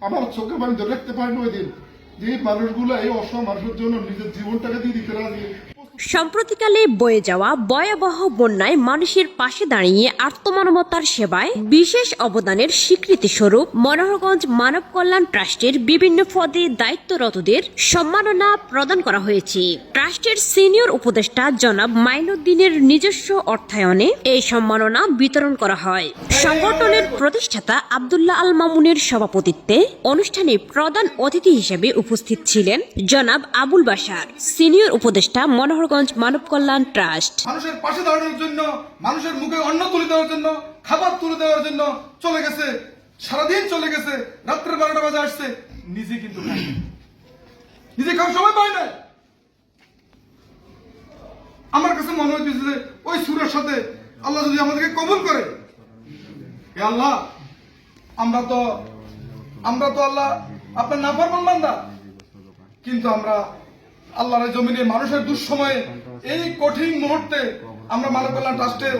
আমার চোখে পানি ধরে রাখতে পারিনি ওই দিন। যে মানুষগুলো এই অসহায় মানুষের জন্য নিজের জীবনটাকে দিয়ে দিতে রাজি। সম্প্রতিকালে বয়ে যাওয়া ভয়াবহ বন্যায় মানুষের পাশে দাঁড়িয়ে আত্মমানবতার সেবায় বিশেষ অবদানের স্বীকৃতি স্বরূপ মনোহরগঞ্জ মানব কল্যাণ ট্রাস্টের বিভিন্ন পদে দায়িত্বরতদের সম্মাননা প্রদান করা হয়েছে। ট্রাস্টের সিনিয়র উপদেষ্টা জনাব মাইনুদ্দিনের নিজস্ব অর্থায়নে এই সম্মাননা বিতরণ করা হয়। সংগঠনের প্রতিষ্ঠাতা আবদুল্লাহ আল মামুনের সভাপতিত্বে অনুষ্ঠানে প্রধান অতিথি হিসেবে উপস্থিত ছিলেন জনাব আবুল বাসার সিনিয়র উপদেষ্টা মনোহরগঞ্জ মানব কল্যাণ ট্রাস্ট। মানুষের পাশে দাঁড়ানোর জন্য, মানুষের মুখে অন্ন তুলে দেওয়ার জন্য, খাবার তুলে দেওয়ার জন্য চলে গেছে। সারাদিন চলে গেছে। রাত্রের বারোটা বাজে আসছে। নিজে কিন্তু নিজে খাওয়ার সময় পায় না আমার কাছে মনে হচ্ছে যে, ওই সুরের সাথে আল্লাহ যদি আমাদেরকে কবুল করে আল্লাহ, আমরা তো আমরা তো আল্লাহ আপনার নাফরমান বান্দা। কিন্তু আমরা আল্লাহর জমিনে মানুষের দুঃসময়ে এই কঠিন মুহূর্তে আমরা মানব কল্যাণ ট্রাস্টের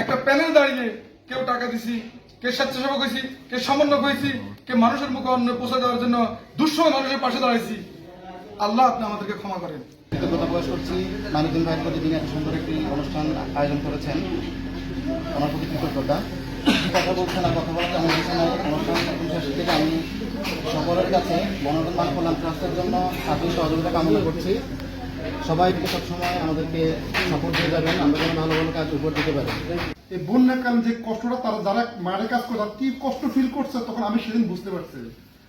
একটা প্যানেল দাঁড়িয়ে কেউ টাকা দিছি, কে স্বেচ্ছাসেবক হয়েছি, কে সমন্বয় হয়েছি, কে মানুষের মুখে অন্য পৌঁছে দেওয়ার জন্য দুঃসময় মানুষের পাশে দাঁড়াইছি। আল্লাহ আপনি আমাদেরকে ক্ষমা করেন। কৃতজ্ঞতা প্রকাশ করছি। মানিদিন ভাইয়ের প্রতি এত সুন্দর একটি অনুষ্ঠান আয়োজন করেছেন। ওনার প্রতি কৃতজ্ঞতা। কথা বলছেন আর কথা বলতে আমার অনুষ্ঠান থেকে আমি সকলের কাছে মনোরঞ্জন মান কল্যাণ ট্রাস্টের জন্য সাথে সহযোগিতা কামনা করছি। সবাইকে সবসময় আমাদেরকে সাপোর্ট দিয়ে যাবেন, আমরা যেন ভালো ভালো কাজ উপর দিতে পারি। এই বন্যাকাল যে কষ্টটা তারা, যারা মারে কাজ করে কি কষ্ট ফিল করছে তখন আমি সেদিন বুঝতে পারছি।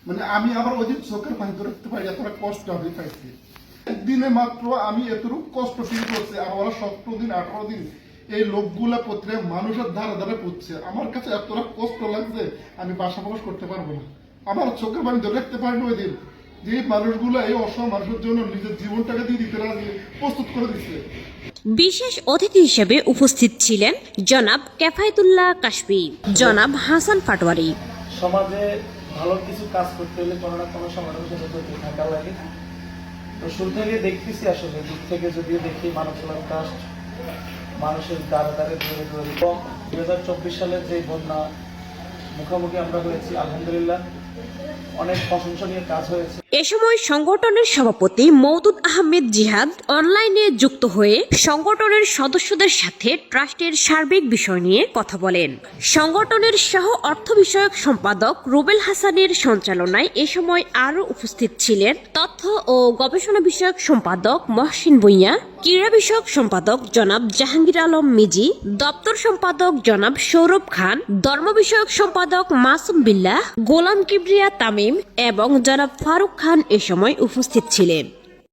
মানে আমি আবার ওই দিন চোখের পানি ধরে রাখতে পারি, এতটা কষ্ট আমি পাইছি। একদিনে মাত্র আমি এতটুকু কষ্ট ফিল করছি, আর ওরা সতেরো দিন, আঠারো দিন এই লোকগুলা প্রত্যেক মানুষের ধারে ধারে পড়ছে আমার কাছে এতটা কষ্ট লাগছে, আমি বাসা প্রকাশ করতে পারব না। আমার চোখের পানি ধরে রাখতে পারিনি ওই দিন। যে মানুষগুলো এই অসহায় মানুষের জন্য নিজের জীবনটাকে দিয়ে দিতে রাজি প্রস্তুত করে দিচ্ছে বিশেষ অতিথি হিসেবে উপস্থিত ছিলেন জনাব কেফায়তুল্লাহ কাশবি জনাব হাসান পাটোয়ারি। সমাজে ভালো কিছু কাজ করতে হলে কোনো না কোনো সংগঠনের সাথে জড়িত থাকা লাগে। তো শুরু থেকে দেখতেছি আসলে দিক থেকে যদিও দেখি মানব ট্রাস্ট মানুষের দ্বারে দ্বারে ধরে ধরে। এবং হাজার চব্বিশ সালের যে বন্যা মুখোমুখি আমরা হয়েছি আলহামদুলিল্লাহ। অনেক প্রশংসনীয় কাজ হয়েছে। এ সময় সংগঠনের সভাপতি মৌদুদ আহমেদ জিহাদ অনলাইনে যুক্ত হয়ে সংগঠনের সদস্যদের সাথে ট্রাস্টের সার্বিক বিষয় নিয়ে কথা বলেন। সংগঠনের সহ অর্থ বিষয়ক সম্পাদক রুবেল হাসানের সঞ্চালনায় এ সময় আরও উপস্থিত ছিলেন তথ্য ও গবেষণা বিষয়ক সম্পাদক মহসিন ভুইয়া, ক্রীড়া বিষয়ক সম্পাদক জনাব জাহাঙ্গীর আলম মিজি, দপ্তর সম্পাদক জনাব সৌরভ খান, ধর্ম বিষয়ক সম্পাদক মাসুম বিল্লাহ, গোলাম কিবরিয়া তামিম এবং জনাব ফারুক খান এ সময় উপস্থিত ছিলেন।